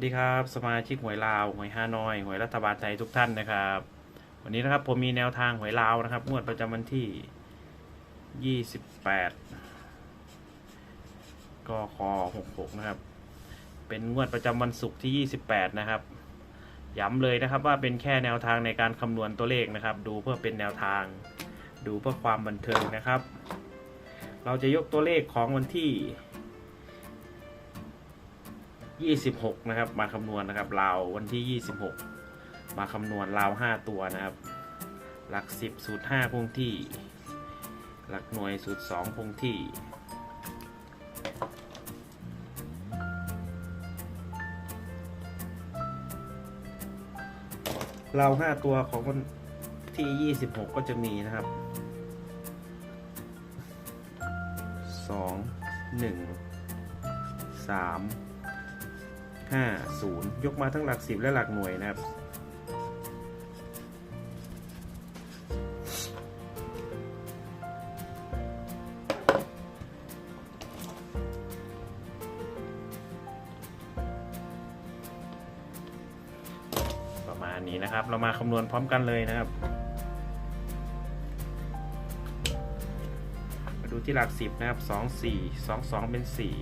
สดีครับ สมาชิกหวยลาวหวยฮานอยหวยรัฐบาลไทยทุกท่านนะครับ วันนี้นะครับผมมีแนวทางหวยลาวนะครับงวดประจำวันที่ 28กค66 นะครับ เป็นงวดประจำวันศุกร์ที่ 28 นะครับ ย้ำเลยนะครับว่าเป็นแค่แนวทางในการคำนวณตัวเลขนะครับ ดูเพื่อเป็นแนวทาง ดูเพื่อความบันเทิงนะครับ เราจะยกตัวเลขของวันที่ 26 นะครับ มาคำนวณนะครับราววันที่ 26 มาคำนวณราว 5 ตัวนะครับ หลัก 10 สูตร 5 คงที่ หลักหน่วยสูตร 2 คงที่ราว 5 ตัวของวันที่ 26 ก็จะมีนะครับ 2 1 3 ห้าศูนย์ยกมาทั้งหลักสิบและหลักหน่วยนะครับ ประมาณนี้นะครับ เรามาคำนวณพร้อมกันเลยนะครับ มาดูที่หลักสิบนะครับสองสี่สองสองเป็นสี่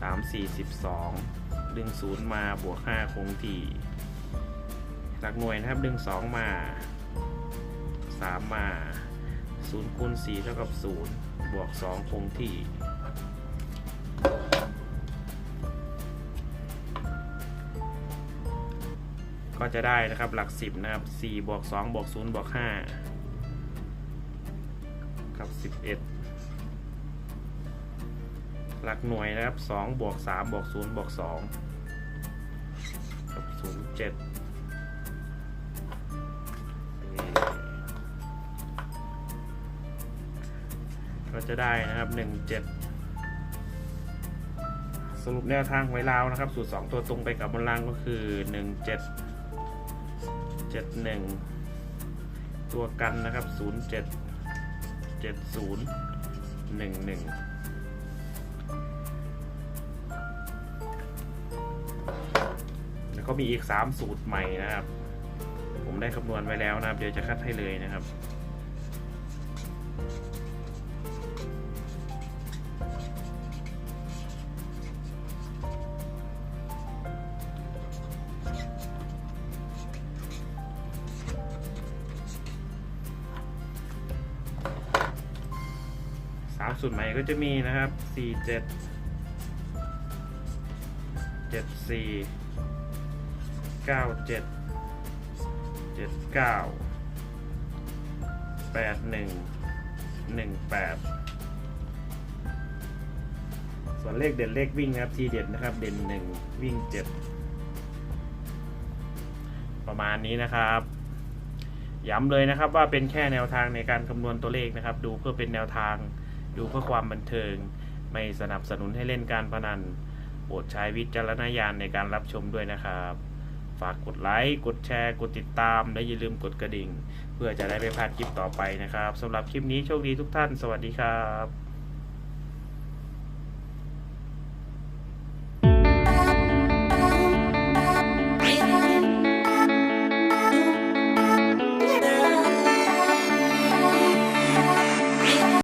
สามสี่สิบสองดึงศูนย์มาบวกห้าคงที่ หลักหน่วยนะครับ ดึงสองมาสามมาศูนย์คูณสี่เท่ากับศูนย์บวกสองคงที่ ก็จะได้นะครับ หลักสิบนะครับสี่บวกสองบวกศูนย์บวกห้ากับสิบเอ็ด หลักหน่วยนะครับ2บวก3บวก0บวก2กับ07ก็จะได้นะครับ 17 สรุปแนวทางไว้ลาวนะครับ สูตร 2 ตัวตรงไปกับบนล่างก็คือ 17 71 ตัวกันนะครับ 07 70 11 ก็มีอีก 3 สูตรใหม่นะครับ ผมได้คำนวณไว้แล้วนะครับ เดี๋ยวจะคัดให้เลยนะครับสามสูตรใหม่ก็จะมีนะครับสี่เจ็ดเจ็ดสี่ เก้าเจ็ดเจ็ดเก้าแปดหนึ่งหนึ่งแปดส่วนเลขเด่นเลขวิ่งนะครับทีเด็ดนะครับเด่นหนึ่งวิ่งเจ็ดประมาณนี้นะครับย้ำเลยนะครับว่าเป็นแค่แนวทางในการคำนวณตัวเลขนะครับ ดูเพื่อเป็นแนวทาง ดูเพื่อความบันเทิง ไม่สนับสนุนให้เล่นการพนันโปรดใช้วิจารณญาณในการรับชมด้วยนะครับ ฝากกดไลค์กดแชร์กดติดตาม และอย่าลืมกดกระดิ่ง เพื่อจะได้ไม่พลาดคลิปต่อไปนะครับสำหรับคลิปนี้โชคดีทุกท่าน สวัสดีครับ